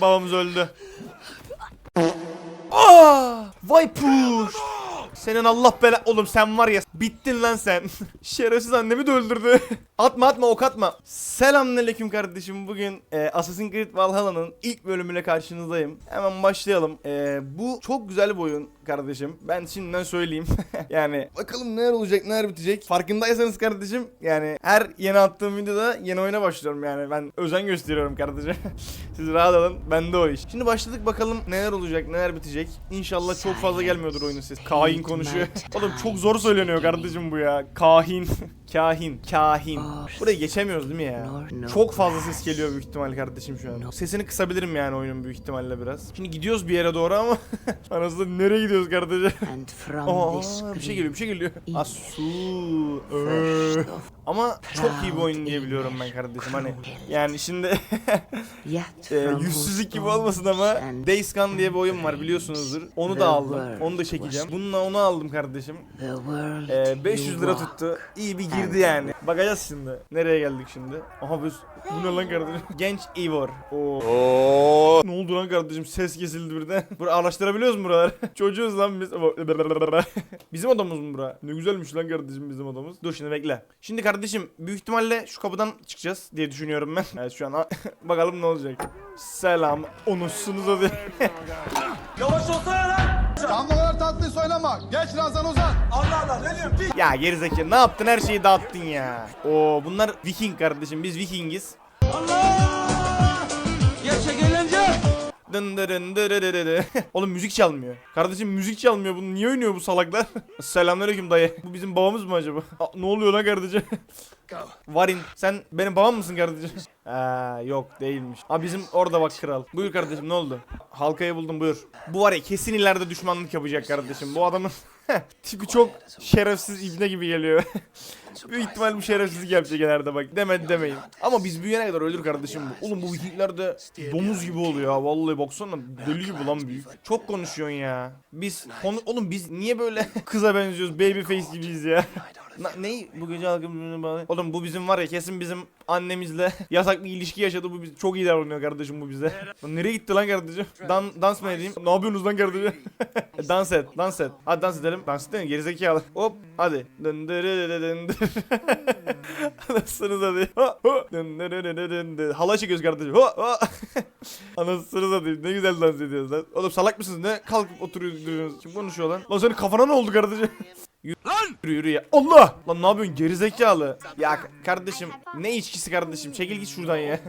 Babamız öldü. Aa! Vay puş. Senin Allah bela... Oğlum sen var ya bittin lan sen. Şerefsiz annemi de öldürdü. atma atma ok atma. Selamünaleyküm kardeşim. Bugün e, Assassin's Creed Valhalla'nın ilk bölümüyle karşınızdayım. Hemen başlayalım. E, bu çok güzel bir oyun kardeşim. Ben şimdiden söyleyeyim. yani bakalım neler olacak neler bitecek. Farkındaysanız kardeşim yani her yeni attığım videoda yeni oyuna başlıyorum yani. Ben özen gösteriyorum kardeşim. Siz rahat olun. Bende o iş. Şimdi başladık bakalım neler olacak neler bitecek. İnşallah çok fazla gelmiyordur oyunun sesi. Kahin konuşuyor. Oğlum çok zor söyleniyor kardeşim bu ya. Kahin. Kahin. Kahin. Burayı geçemiyoruz değil mi ya? Çok fazla ses geliyor büyük ihtimal kardeşim şu an. Sesini kısabilirim yani oyunun büyük ihtimalle biraz. Şimdi gidiyoruz bir yere doğru ama anasını nereye gidiyoruz kardeşim? Aa bir şey geliyor bir şey geliyor. Asu. Ama çok iyi bir oyun diye biliyorum ben kardeşim hani. Yani şimdi e, yüzsüzlük gibi olmasın ama Days Gone diye bir oyun var biliyorsunuzdur. Onu da aldım. Onu da çekeceğim. Bununla onu aldım kardeşim. Ee, 500 lira tuttu. İyi bir girdi yani. Bakacağız şimdi. Nereye geldik şimdi? Aha biz bu ne lan kardeşim? Genç Ivor. Oo. Ne oldu lan kardeşim? Ses kesildi birden. Bura araştırabiliyoruz mu buraları? Çocuğuz lan biz. bizim odamız mı bura? Ne güzelmiş lan kardeşim bizim odamız. Dur şimdi bekle. Şimdi kardeşim büyük ihtimalle şu kapıdan çıkacağız diye düşünüyorum ben. Evet şu an bakalım ne olacak. Selam. Onussunuz hadi. Tam bu kadar tatlı söyleme. Geç Razan Ozan. Ya gerizekalı ne yaptın her şeyi dağıttın ya. Oo bunlar Viking kardeşim biz Vikingiz. Dın dırın dırırırı. Oğlum müzik çalmıyor. Kardeşim müzik çalmıyor. Bunu niye oynuyor bu salaklar? Selamünaleyküm dayı. Bu bizim babamız mı acaba? Aa, ne oluyor lan kardeşim? Varin sen benim babam mısın kardeşim? Aa, yok değilmiş. Aa bizim orada bak kral. Buyur kardeşim ne oldu? Halkayı buldum buyur. Bu var ya kesin ileride düşmanlık yapacak kardeşim. Bu adamın tipi çok şerefsiz ibne gibi geliyor. Büyük ihtimal bu şerefsizlik yapacak ileride bak. Demedi demeyin. Ama biz büyüyene kadar ölür kardeşim bu. Oğlum bu vikingler de domuz gibi oluyor ya. Vallahi baksana deli gibi lan büyük. Çok konuşuyorsun ya. Biz konu oğlum biz niye böyle kıza benziyoruz? Baby face gibiyiz ya. Na, ne bu gece halkımızın bağlı? Oğlum bu bizim var ya kesin bizim annemizle yasak bir ilişki yaşadı bu biz çok iyi davranıyor kardeşim bu bize. Lan nereye gitti lan kardeşim? Dan dans mı edeyim? Ne yapıyorsunuz lan kardeşim? Dans et, dans et. Hadi dans edelim. Dans edelim gerizekalı. Hop hadi. Dın dırı dırı dın dırı. Anasını satayım. Ha, ha. Dın dırı dırı dın dırı. Halay çekiyoruz kardeşim. Ha, ha. Anasını satayım. Ne güzel dans ediyoruz lan. Oğlum salak mısınız ne? Kalkıp oturuyorsunuz. Kim konuşuyor lan? Lan senin kafana ne oldu kardeşim? Yürü yürü ya. Allah! Lan ne yapıyorsun gerizekalı? Ya kardeşim ne içkisi kardeşim? Çekil git şuradan ya.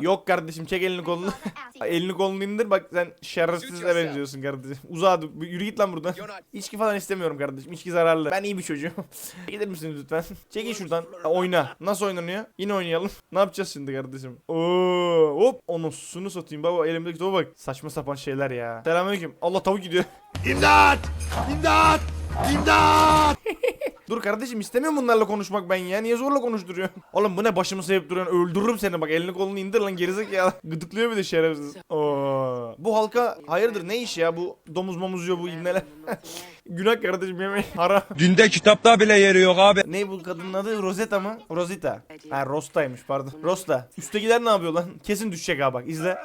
Yok kardeşim çek elini kolunu. elini kolunu indir bak sen şerefsize benziyorsun kardeşim. Uza hadi yürü git lan buradan. İçki falan istemiyorum kardeşim. İçki zararlı. Ben iyi bir çocuğum. Gider misiniz lütfen? Çekil şuradan. Oyna. Nasıl oynanıyor? Yine oynayalım. Ne yapacağız şimdi kardeşim? Oo, hop. Onu sunu satayım baba elimdeki topa bak. Saçma sapan şeyler ya. Selamünaleyküm. Allah tavuk gidiyor. İmdat! İmdat! İmdat! Dur kardeşim istemiyorum bunlarla konuşmak ben ya. Niye zorla konuşturuyorsun? Oğlum bu ne başımı sevip duruyorsun? Öldürürüm seni bak. Elini kolunu indir lan gerizekalı. Gıdıklıyor bir de şerefsiz. Oo. Bu halka hayırdır ne iş ya bu domuz momuz yiyor bu ibneler. Günah kardeşim yemeyin. Haram. Dinde kitapta bile yeri yok abi. Ne bu kadının adı? Rosetta mı? Rosita. Ha Rosta'ymış pardon. Rosta. Üsttekiler ne yapıyor lan? Kesin düşecek ha bak izle.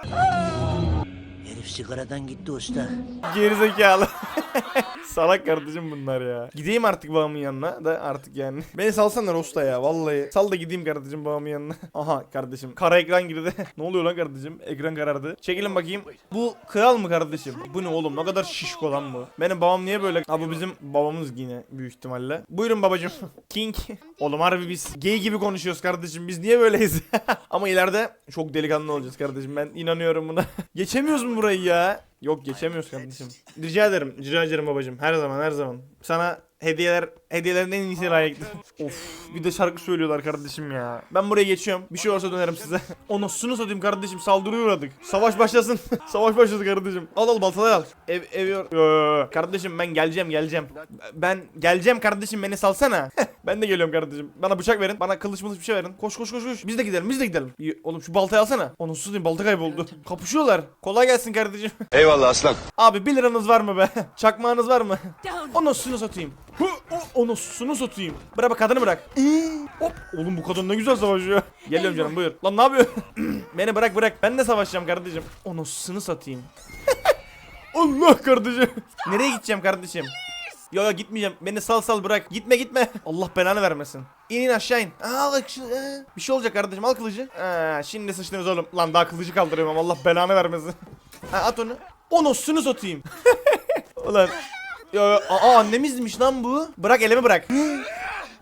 Herif sigaradan gitti usta. Gerizekalı. Salak kardeşim bunlar ya. Gideyim artık babamın yanına da artık yani. Beni salsana Rosta ya vallahi. Sal da gideyim kardeşim babamın yanına. Aha kardeşim. Kara ekran girdi. ne oluyor lan kardeşim? Ekran karardı. Çekilin bakayım. Bu kral mı kardeşim? Bu ne oğlum? Ne kadar şişko lan bu. Benim babam niye böyle? Ha bu bizim babamız yine büyük ihtimalle. Buyurun babacım. King. Oğlum harbi biz gay gibi konuşuyoruz kardeşim. Biz niye böyleyiz? Ama ileride çok delikanlı olacağız kardeşim. Ben inanıyorum buna. Geçemiyoruz mu burayı ya? Yok geçemiyoruz kardeşim. Rica ederim. Rica ederim babacım. Her zaman her zaman. Sana hediyeler hediyelerin en iyisi layıktır. of bir de şarkı söylüyorlar kardeşim ya. Ben buraya geçiyorum. Bir şey olursa dönerim size. Onu sunu satayım kardeşim. Saldırıya uğradık. Savaş başlasın. Savaş başladı kardeşim. Al al baltaları al. Ev ev yor. Yo, Kardeşim ben geleceğim geleceğim. Ben geleceğim kardeşim beni salsana. ben de geliyorum kardeşim. Bana bıçak verin. Bana kılıç mılıç bir şey verin. Koş koş koş koş. Biz de gidelim biz de gidelim. İyi, Oğlum şu baltayı alsana. Onu satayım balta kayboldu. Kapışıyorlar. Kolay gelsin kardeşim. Eyvallah aslan. Abi 1 liranız var mı be? Çakmağınız var mı? Onu sunu satayım. Hı! O, onu sunu satayım. Bırak bak kadını bırak. Hop. Oğlum bu kadın ne güzel savaşıyor. Geliyorum canım buyur. Lan ne yapıyorsun? Beni bırak bırak. Ben de savaşacağım kardeşim. Onu sunu satayım. Allah kardeşim. Nereye gideceğim kardeşim? Yo yo gitmeyeceğim. Beni sal sal bırak. Gitme gitme. Allah belanı vermesin. İn in aşağı in. Aa bak şu. ee. Bir şey olacak kardeşim al kılıcı. Aa, şimdi sıçtınız oğlum. Lan daha kılıcı kaldırıyorum Allah belanı vermesin. ha, at onu. Onu sunu satayım. Ulan. Yo. Aa annemizmiş lan bu. Bırak elimi bırak.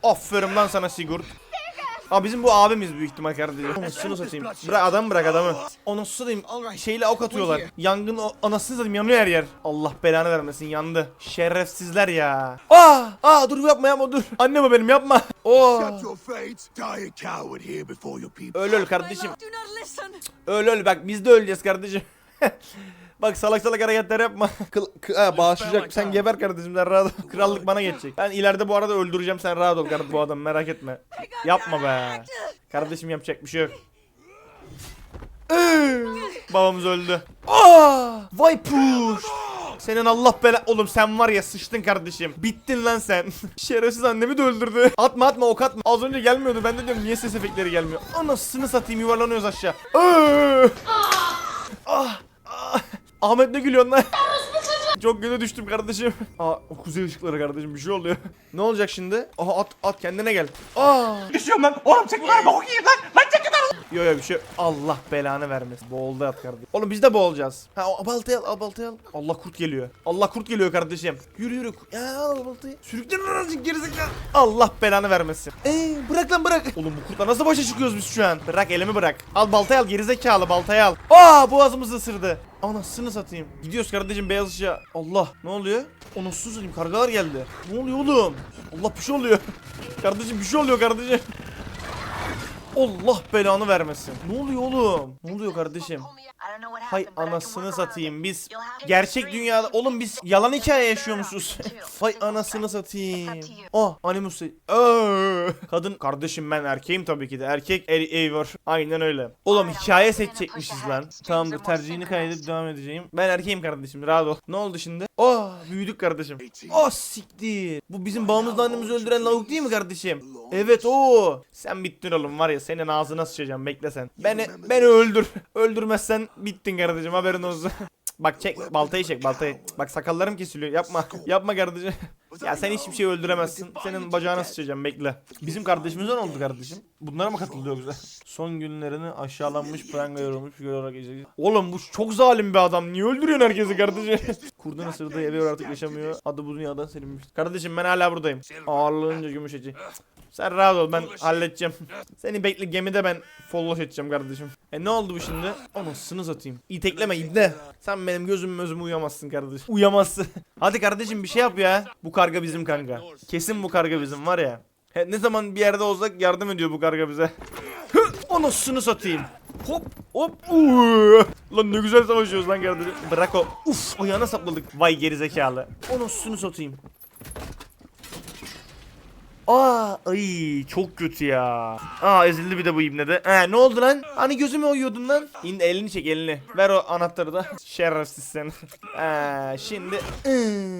Aferin lan sana Sigurd. Aa bizim bu abimiz büyük ihtimal kardeşim. Onu şunu satayım. Bırak adamı bırak adamı. Onu satayım. Şeyle ok atıyorlar. Yangın o- anasını satayım yanıyor her yer. Allah belanı vermesin yandı. Şerefsizler ya. Aa! Aa dur yapma yapma dur. Annem o benim yapma. Oo. Öl öl kardeşim. Öl öl bak biz de öleceğiz kardeşim. Bak salak salak hareketler yapma. Kıl, kı- ha, bağışlayacak. Sen geber kardeşim sen rahat ol. Krallık bana geçecek. Ben ileride bu arada öldüreceğim sen rahat ol kardeşim bu adamı merak etme. Yapma be. Kardeşim yapacak bir şey yok. Babamız öldü. Aa! Vay puş. Senin Allah bela... Oğlum sen var ya sıçtın kardeşim. Bittin lan sen. Şerefsiz annemi de öldürdü. Atma atma ok atma. Az önce gelmiyordu. Ben de diyorum niye ses efektleri gelmiyor. Anasını satayım yuvarlanıyoruz aşağı. Ah, ah. Ahmet ne gülüyorsun lan? Çok kötü düştüm kardeşim. Aa o kuzey ışıkları kardeşim bir şey oluyor. ne olacak şimdi? Aha at at kendine gel. Aa. Düşüyorum lan. Oğlum çek lan. Bok yiyeyim lan. Lan çek Yo yo bir şey. Allah belanı vermesin. Boğuldu at kardeşim. Oğlum biz de boğulacağız. Ha o baltayı al, al. Allah kurt geliyor. Allah kurt geliyor kardeşim. Yürü yürü. Ya al baltayı. Sürüklen lan azıcık gerizekalı. Allah belanı vermesin. Eee bırak lan bırak. Oğlum bu kurtla nasıl başa çıkıyoruz biz şu an? Bırak elimi bırak. Al baltayı al gerizekalı baltayı al. Aa boğazımızı ısırdı. Anasını satayım. Gidiyoruz kardeşim beyaz ışığa. Allah ne oluyor? Anasını satayım kargalar geldi. Ne oluyor oğlum? Allah bir şey oluyor. kardeşim bir şey oluyor kardeşim. Allah belanı vermesin. Ne oluyor oğlum? Ne oluyor kardeşim? Hay anasını satayım biz gerçek dünyada oğlum biz yalan hikaye yaşıyormuşuz. Hay anasını satayım. Oh Animus. Aa! Kadın kardeşim ben erkeğim tabii ki de. Erkek er Eivor. Aynen öyle. Oğlum hikaye seçecekmişiz lan. Tamamdır tercihini kaydedip devam edeceğim. Ben erkeğim kardeşim rahat ol. Ne oldu şimdi? Oh büyüdük kardeşim. Oh siktir. Bu bizim babamızla annemizi öldüren lavuk değil mi kardeşim? Evet o. Sen bittin oğlum var ya senin ağzına sıçacağım bekle sen. Beni beni öldür. Öldürmezsen bittin kardeşim haberin olsun. Bak çek baltayı çek baltayı. Bak sakallarım kesiliyor yapma. Yapma kardeşim. Ya sen hiçbir şey öldüremezsin. Senin bacağına sıçacağım bekle. Bizim kardeşimize ne oldu kardeşim? Bunlara mı katıldı yoksa? Son günlerini aşağılanmış pranga yorulmuş figür olarak izleyeceğiz. Oğlum bu çok zalim bir adam. Niye öldürüyorsun herkesi kardeşim? Kurdun ısırdığı evi artık yaşamıyor. Adı bu dünyadan silinmiş. Kardeşim ben hala buradayım. Ağırlığınca gümüş eci. Sen rahat ol ben halledeceğim. Seni bekle gemide ben follow edeceğim kardeşim. E ne oldu bu şimdi? Anasını satayım. İtekleme ibne. Sen benim gözüm gözüm uyamazsın kardeşim. Uyamazsın. Hadi kardeşim bir şey yap ya. Bu karga bizim kanka. Kesin bu karga bizim var ya. He, ne zaman bir yerde olsak yardım ediyor bu karga bize. Anasını satayım. Hop hop. Uuu. Lan ne güzel savaşıyoruz lan kardeşim. Bırak o. Uf ayağına sapladık. Vay gerizekalı. Anasını satayım. Aa, ay çok kötü ya. Aa ezildi bir de bu ibne de. He ne oldu lan? Hani gözüme uyuyordun lan? İn elini çek elini. Ver o anahtarı da. Şerefsiz sen. Ee, şimdi Ee,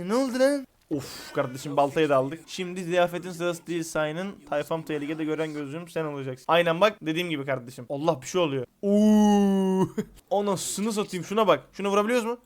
ne oldu lan? Of kardeşim baltayı da aldık. Şimdi ziyafetin sırası değil sayının. Tayfam tehlikede gören gözüm sen olacaksın. Aynen bak dediğim gibi kardeşim. Allah bir şey oluyor. Uuu. Anasını satayım şuna bak. Şunu vurabiliyoruz mu?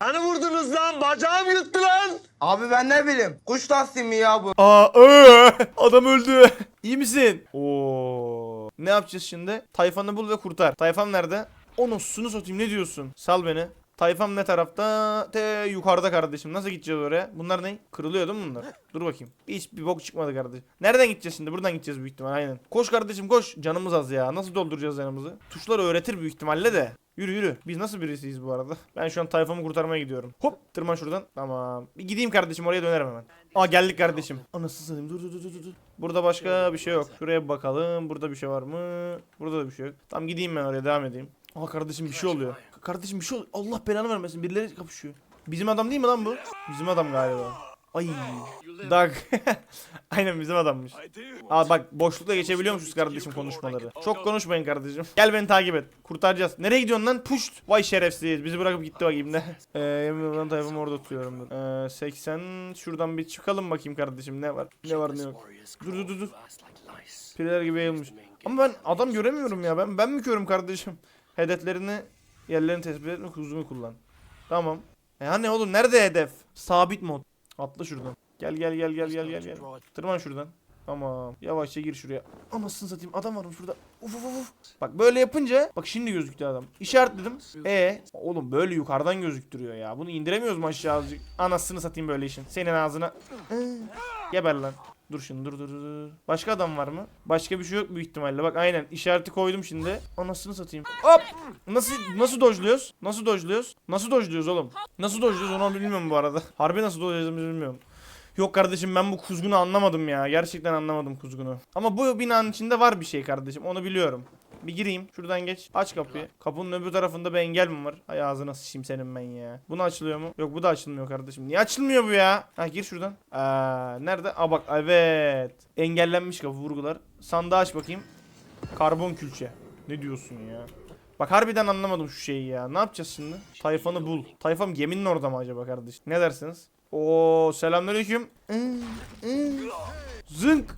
Hani vurdunuz lan? Bacağım yuttu lan. Abi ben ne bileyim. Kuş lastiği mi ya bu? Aa, ee, adam öldü. İyi misin? Oo. Ne yapacağız şimdi? Tayfanı bul ve kurtar. Tayfam nerede? Onun sunu satayım ne diyorsun? Sal beni. Tayfam ne tarafta? Te yukarıda kardeşim. Nasıl gideceğiz oraya? Bunlar ne? Kırılıyor değil mi bunlar? Dur bakayım. Hiç bir bok çıkmadı kardeşim. Nereden gideceğiz şimdi? Buradan gideceğiz büyük ihtimal aynen. Koş kardeşim koş. Canımız az ya. Nasıl dolduracağız canımızı? Tuşlar öğretir büyük ihtimalle de. Yürü yürü. Biz nasıl birisiyiz bu arada? Ben şu an tayfamı kurtarmaya gidiyorum. Hop tırman şuradan. Tamam. Bir gideyim kardeşim oraya dönerim hemen. Aa geldik kardeşim. Anasını satayım. Dur dur dur dur. Burada başka bir şey yok. Şuraya bir bakalım. Burada bir şey var mı? Burada da bir şey yok. Tamam gideyim ben oraya devam edeyim. Aa kardeşim bir şey oluyor. Kardeşim bir şey oluyor. Allah belanı vermesin. Birileri kapışıyor. Bizim adam değil mi lan bu? Bizim adam galiba. Ay. Doug. Aynen bizim adammış. Aa bak boşlukla geçebiliyormuşuz kardeşim konuşmaları. Çok konuşmayın kardeşim. Gel beni takip et. Kurtaracağız. Nereye gidiyorsun lan? Puşt. Vay şerefsiz. Bizi bırakıp gitti bakayım ne. Eee yemin ederim tayfamı orada tutuyorum. Eee 80 şuradan bir çıkalım bakayım kardeşim ne var. Ne var ne yok. Dur dur dur dur. Pireler gibi yayılmış. Ama ben adam göremiyorum ya. Ben ben mi körüm kardeşim? Hedeflerini yerlerini tespit etmek huzunu kullan. Tamam. E hani oğlum nerede hedef? Sabit mod. Atla şuradan. Gel gel gel gel gel gel gel. Tırman şuradan. Tamam. Yavaşça gir şuraya. Anasını satayım adam varmış şurada. Uf uf uf. Bak böyle yapınca bak şimdi gözüktü adam. İşaretledim. E oğlum böyle yukarıdan gözüktürüyor ya. Bunu indiremiyoruz mu aşağı azıcık? Anasını satayım böyle işin. Senin ağzına. Iı. Geber lan. Dur şimdi dur dur dur. Başka adam var mı? Başka bir şey yok büyük ihtimalle. Bak aynen işareti koydum şimdi. Anasını satayım. Hop! Nasıl nasıl dojluyoruz? Nasıl dojluyoruz? Nasıl dojluyoruz oğlum? Nasıl dojluyoruz onu bilmiyorum bu arada. Harbi nasıl dojlayacağımızı bilmiyorum. Yok kardeşim ben bu kuzgunu anlamadım ya. Gerçekten anlamadım kuzgunu. Ama bu binanın içinde var bir şey kardeşim. Onu biliyorum. Bir gireyim. Şuradan geç. Aç kapıyı. Kapının öbür tarafında bir engel mi var? Ay ağzına sıçayım senin ben ya. Bunu açılıyor mu? Yok bu da açılmıyor kardeşim. Niye açılmıyor bu ya? Ha gir şuradan. Aa, nerede? Aa bak evet. Engellenmiş kapı vurgular. Sandığı aç bakayım. Karbon külçe. Ne diyorsun ya? Bak harbiden anlamadım şu şeyi ya. Ne yapacağız şimdi? Tayfanı bul. Tayfam geminin orada mı acaba kardeş? Ne dersiniz? Oo selamünaleyküm. Zınk.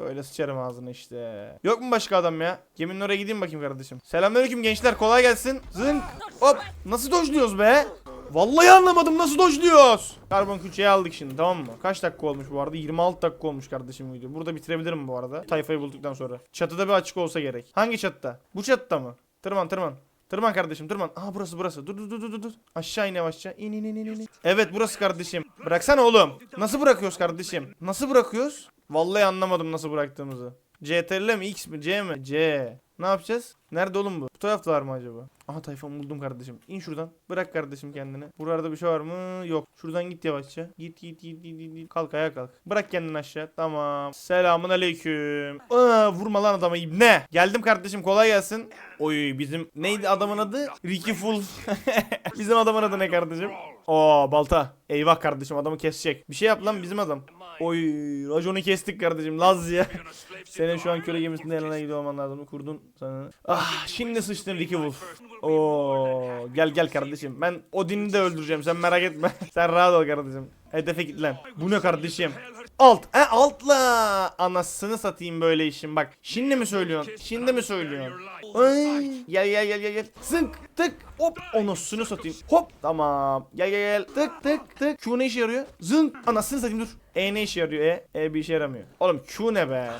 Böyle sıçarım ağzına işte. Yok mu başka adam ya? Geminin oraya gideyim bakayım kardeşim. Selamünaleyküm gençler kolay gelsin. Zınk. Hop. Nasıl dojluyoruz be? Vallahi anlamadım nasıl dojluyoruz. Karbon külçeyi aldık şimdi tamam mı? Kaç dakika olmuş bu arada? 26 dakika olmuş kardeşim video. Burada bitirebilirim bu arada. Tayfayı bulduktan sonra. Çatıda bir açık olsa gerek. Hangi çatıda? Bu çatıda mı? Tırman tırman. Tırman kardeşim tırman. Aha burası burası. Dur dur dur dur dur. Aşağı in yavaşça. İn in in in in. Evet burası kardeşim. Bıraksana oğlum. Nasıl bırakıyoruz kardeşim? Nasıl bırakıyoruz? Vallahi anlamadım nasıl bıraktığımızı. CTRL mi X mi C mi? C. Ne yapacağız? Nerede oğlum bu? Bu taraftalar mı acaba? Aha tayfamı buldum kardeşim. İn şuradan. Bırak kardeşim kendini. Buralarda bir şey var mı? Yok. Şuradan git yavaşça. Git git git git git. Kalk ayağa kalk. Bırak kendini aşağı. Tamam. Selamun aleyküm. Aa, vurma lan adamı ne? Geldim kardeşim kolay gelsin. Oy bizim neydi adamın adı? Ricky Full. bizim adamın adı ne kardeşim? Oo balta. Eyvah kardeşim adamı kesecek. Bir şey yap lan bizim adam. Oy raconu kestik kardeşim Laz ya. Senin şu an köle gemisinde yanına gidiyor olman lazım. Kurdun sana. Ah şimdi sıçtın Ricky Wolf. Oo gel gel kardeşim. Ben Odin'i de öldüreceğim sen merak etme. sen rahat ol kardeşim. Hedefe git lan. Bu ne kardeşim? Alt. E altla. Anasını satayım böyle işin bak. Şimdi mi söylüyorsun? Şimdi mi söylüyorsun? Ay. Gel gel gel gel. Zınk tık hop. Anasını satayım. Hop. Tamam. Gel gel gel. Tık tık tık. Q ne işe yarıyor? Zınk. Anasını satayım dur. E ne işe yarıyor? E. E bir işe yaramıyor. Oğlum Q ne be?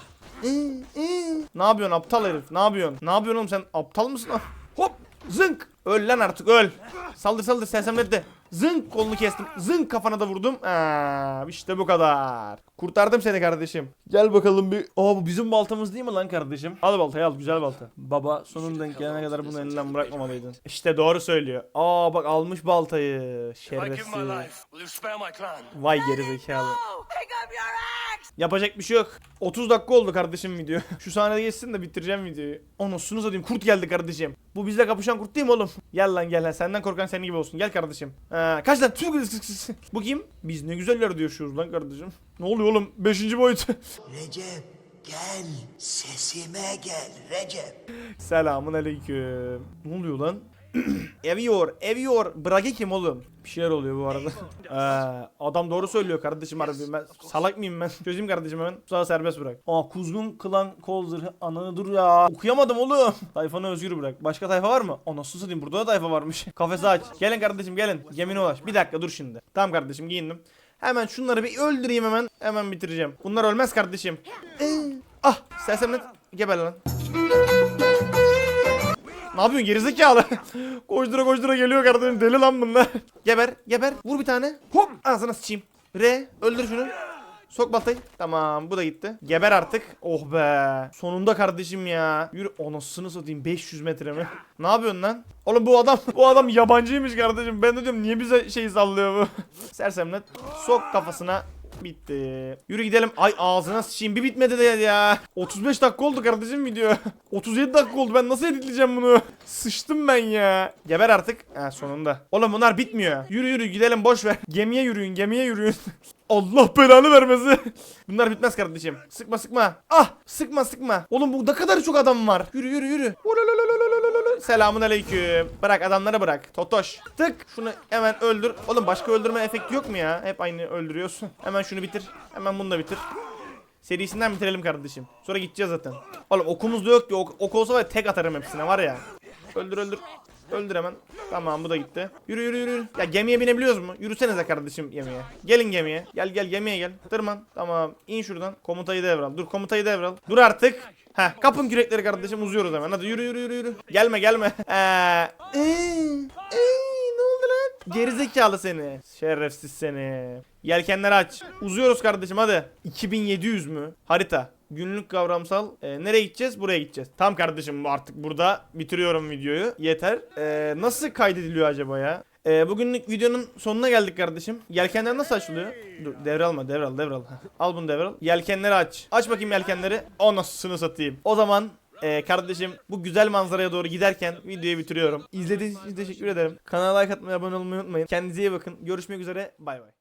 ne yapıyorsun aptal herif? Ne yapıyorsun? Ne yapıyorsun oğlum sen? Aptal mısın? Hop. Zınk. Öl lan artık öl. Saldır saldır sersemledi. Zınk kolunu kestim. Zınk kafana da vurdum. Aa, işte bu kadar. Kurtardım seni kardeşim. Gel bakalım bir. Aa bu bizim baltamız değil mi lan kardeşim? Al baltayı al güzel balta. Baba sonun denk gelene kadar bunu elinden bırakmamalıydın. İşte doğru söylüyor. Aa bak almış baltayı. Şerefsiz. Vay gerizekalı. Yapacak bir şey yok. 30 dakika oldu kardeşim video. Şu sahnede geçsin de bitireceğim videoyu. Anasını satayım kurt geldi kardeşim. Bu bizle kapışan kurt değil mi oğlum? Gel lan gel lan senden korkan senin gibi olsun. Gel kardeşim. Ha, kaç lan? Bu kim? Biz ne güzel yerde yaşıyoruz lan kardeşim. Ne oluyor oğlum? 5. boyut. Recep gel sesime gel Recep. Selamun aleyküm. Ne oluyor lan? eviyor, eviyor. Bırakı kim oğlum? Bir şeyler oluyor bu arada. Ee, adam doğru söylüyor kardeşim harbi. Ben salak mıyım ben? Çözeyim kardeşim hemen. Sonra serbest bırak. Aa kuzgun kılan kol zırhı. Ananı dur ya. Okuyamadım oğlum. Tayfanı özgür bırak. Başka tayfa var mı? Anasını satayım burada da tayfa varmış. Kafesi aç. Gelin kardeşim gelin. Gemine ulaş. Bir dakika dur şimdi. Tamam kardeşim giyindim. Hemen şunları bir öldüreyim hemen. Hemen bitireceğim. Bunlar ölmez kardeşim. Ah sersemlet. Geber lan. Ne yapıyorsun gerizekalı? koştura koştura geliyor kardeşim deli lan bunlar. geber geber vur bir tane. Hop ağzına sıçayım. R öldür şunu. Sok baltayı. Tamam bu da gitti. Geber artık. Oh be. Sonunda kardeşim ya. Yürü anasını satayım 500 metre mi? ne yapıyorsun lan? Oğlum bu adam bu adam yabancıymış kardeşim. Ben de diyorum niye bize şey sallıyor bu? Sersemlet. Sok kafasına. Bitti. Yürü gidelim. Ay ağzına sıçayım. Bir bitmedi de ya. 35 dakika oldu kardeşim video. 37 dakika oldu. Ben nasıl editleyeceğim bunu? Sıçtım ben ya. Geber artık. Ha sonunda. Oğlum bunlar bitmiyor. Yürü yürü gidelim boş ver. Gemiye yürüyün gemiye yürüyün. Allah belanı vermesi. Bunlar bitmez kardeşim. Sıkma sıkma. Ah sıkma sıkma. Oğlum bu ne kadar çok adam var. Yürü yürü yürü. Selamun aleyküm. Bırak adamları bırak. Totoş. Tık. Şunu hemen öldür. Oğlum başka öldürme efekti yok mu ya? Hep aynı öldürüyorsun. Hemen şunu bitir. Hemen bunu da bitir. Serisinden bitirelim kardeşim. Sonra gideceğiz zaten. Oğlum okumuz da yok ki. Ok, ok olsa var ya tek atarım hepsine var ya. Öldür öldür. Öldür hemen. Tamam bu da gitti. Yürü yürü yürü. Ya gemiye binebiliyoruz mu? Yürüsenize kardeşim gemiye. Gelin gemiye. Gel gel gemiye gel. Tırman. Tamam. in şuradan. Komutayı devral. Dur komutayı devral. Dur artık. Heh kapın kürekleri kardeşim uzuyoruz hemen. Hadi yürü yürü yürü yürü. Gelme gelme. Eee. Eee. Gerizekalı seni. Şerefsiz seni. Yelkenleri aç. Uzuyoruz kardeşim hadi. 2700 mü? Harita. Günlük kavramsal. Ee, nereye gideceğiz? Buraya gideceğiz. Tam kardeşim artık burada bitiriyorum videoyu. Yeter. Ee, nasıl kaydediliyor acaba ya? Ee, bugünlük videonun sonuna geldik kardeşim. Yelkenler nasıl açılıyor? Dur devralma devral devral. Al bunu devral. Yelkenleri aç. Aç bakayım yelkenleri. O nasılsını satayım. O zaman ee, kardeşim bu güzel manzaraya doğru giderken videoyu bitiriyorum. İzlediğiniz için teşekkür ederim. Kanala like atmayı, abone olmayı unutmayın. Kendinize iyi bakın. Görüşmek üzere. Bay bay.